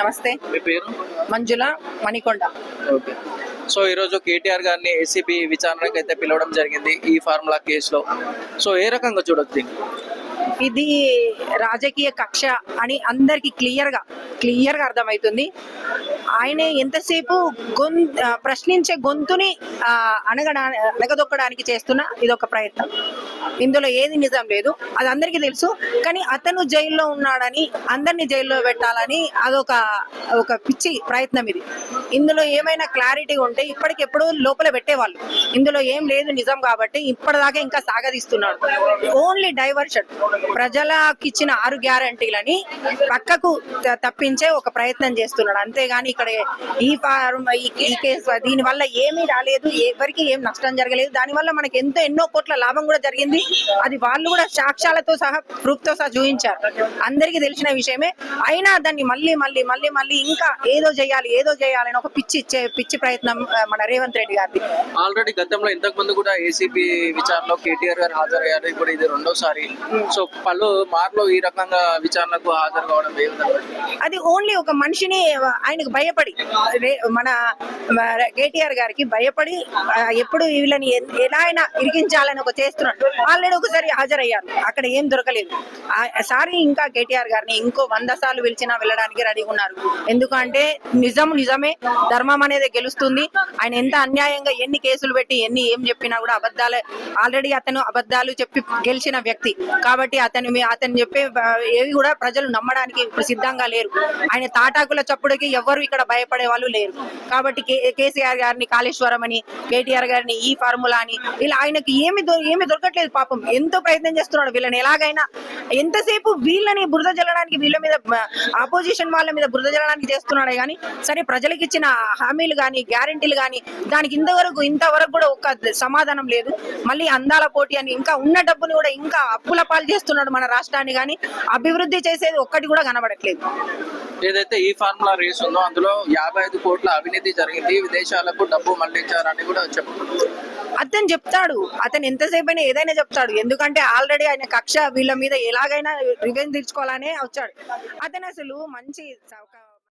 నమస్తే. మీ పేరు? మంజుల Manikonda. Okay. So ఈరోజు కేటీఆర్ గారిని ఏసీబీ విచారణకు అయితే పిలవడం జరిగింది ఈ ఫార్ములా కేసులో. సో ఏ రకంగా చూడొచ్చు? ఇది రాజకీయ కక్ష అని అందరికి క్లియర్గా క్లియర్గా అర్థమవుతుంది. ఆయన ఎంతసేపు గొం ఆ, ప్రశ్నించే గొంతుని ఆ, అణగడా అణగదొక్కడానికి చేస్తున్న ఇది ఒక ప్రయత్నం. ఇందులో ఏది నిజం లేదు. అది అందరికీ తెలుసు. కానీ అతను జైల్లో ఉన్నాడని అందరినీ జైల్లో పెట్టాలని అదొక ఒక పిచ్చి ప్రయత్నం ఇది. ఇందులో ఏమైనా క్లారిటీ ఉంటే ఇప్పటికెప్పుడు లోపల పెట్టేవాళ్ళు. ఇందులో ఏం లేదు నిజం కాబట్టి ఇప్పటిదాకా ఇంకా సాగదీస్తున్నాడు. ఓన్లీ డైవర్షన్ ప్రజలకు ఇచ్చిన ఆరు గ్యారంటీలని పక్కకు తప్పించే ఒక ప్రయత్నం చేస్తున్నాడు. అంతేగాని ఇక్కడ ఈ ఫారం ఈ- కేసు దీని వల్ల ఏమీ రాలేదు. ఎవరికి ఏం నష్టం జరగలేదు. దాని వల్ల మనకి ఎంతో ఎన్నో కోట్ల లాభం కూడా జరిగింది. అది వాళ్ళు కూడా సాక్ష్యాలతో సహా ప్రూఫ్తో సహా చూపించారు. అందరికీ తెలిసిన విషయమే. అయినా దాన్ని మళ్ళీ మళ్ళీ మళ్ళీ మళ్ళీ ఇంకా ఏదో చేయాలి ఏదో చేయాలని ఒక పిచ్చి ఇచ్చే పిచ్చి ప్రయత్నం మన రేవంత్ రెడ్డి గారిది. ఆల్రెడీ గతంలో ఇంతకు ముందు కూడా ఏసీబీ విచారణలో కేటీఆర్ గారు హాజరయ్యారు. ఇప్పుడు ఇది రెండోసారి. సో పలు మార్లు ఈ రకంగా విచారణకు హాజరు కావడం అది ఓన్లీ ఒక మనిషిని ఆయనకు భయపడి మన కేటీఆర్ గారికి భయపడి ఎప్పుడు వీళ్ళని ఎలా అయినా ఇరికించాలని ఒక చేస్తున్నాడు. ఆల్రెడీ ఒకసారి హాజరయ్యారు. అక్కడ ఏం దొరకలేదు. సారి ఇంకా కేటీఆర్ గారిని ఇంకో వంద సార్లు పిలిచినా వెళ్ళడానికి రెడీగా ఉన్నారు. ఎందుకంటే నిజం నిజమే ధర్మం అనేది గెలుస్తుంది. ఆయన ఎంత అన్యాయంగా ఎన్ని కేసులు పెట్టి ఎన్ని ఏం చెప్పినా కూడా అబద్ధాలే. ఆల్రెడీ అతను అబద్ధాలు చెప్పి గెలిచిన వ్యక్తి. కాబట్టి అతను మీ- అతను చెప్పే ఏవి కూడా ప్రజలు నమ్మడానికి సిద్ధంగా లేరు. ఆయన తాటాకుల చప్పుడుకి ఎవ్వరు ఇక్కడ భయపడే వాళ్ళు లేరు. కాబట్టి కే- కేసీఆర్ గారిని కాళేశ్వరం అని కేటీఆర్ గారిని ఈ ఫార్ములా అని ఇలా ఆయనకి ఏమి ఏమి దొరకట్లేదు. పాపం ఎంతో ప్రయత్నం చేస్తున్నాడు. వీళ్ళని ఎలాగైనా ఎంతసేపు వీళ్ళని బురద జల్లడానికి వీళ్ళ మీద ఆపోజిషన్ వాళ్ళ మీద బురద జల్లడానికి చేస్తున్నాడే కానీ సరే ప్రజలకు ఇచ్చిన హామీలు కానీ గ్యారంటీలు కానీ దానికి ఇంతవరకు ఇంతవరకు కూడా ఒక సమాధానం లేదు. మళ్ళీ అందాల పోటీ అని ఇంకా ఉన్న డబ్బుని కూడా ఇంకా అప్పుల పాలు చేస్తున్నాడు మన రాష్ట్రాన్ని కానీ అభివృద్ధి చేసేది ఒక్కటి కూడా కనబడట్లేదు. ఏదైతే ఈ ఫార్ములా రేస్ ఉందో అందులో యాభై ఐదు కోట్ల అవినీతి జరిగింది విదేశాలకు డబ్బు మళ్ళించారని కూడా చెప్పుకుంటున్నారు అతను చెప్తాడు. అతను ఎంతసేపు అయినా ఏదైనా చెప్తాడు. ఎందుకంటే ఆల్రెడీ ఆయన కక్ష వీళ్ళ మీద ఎలాగైనా రివెంజ్ తీర్చుకోవాలనే వచ్చాడు. అతను అసలు మంచి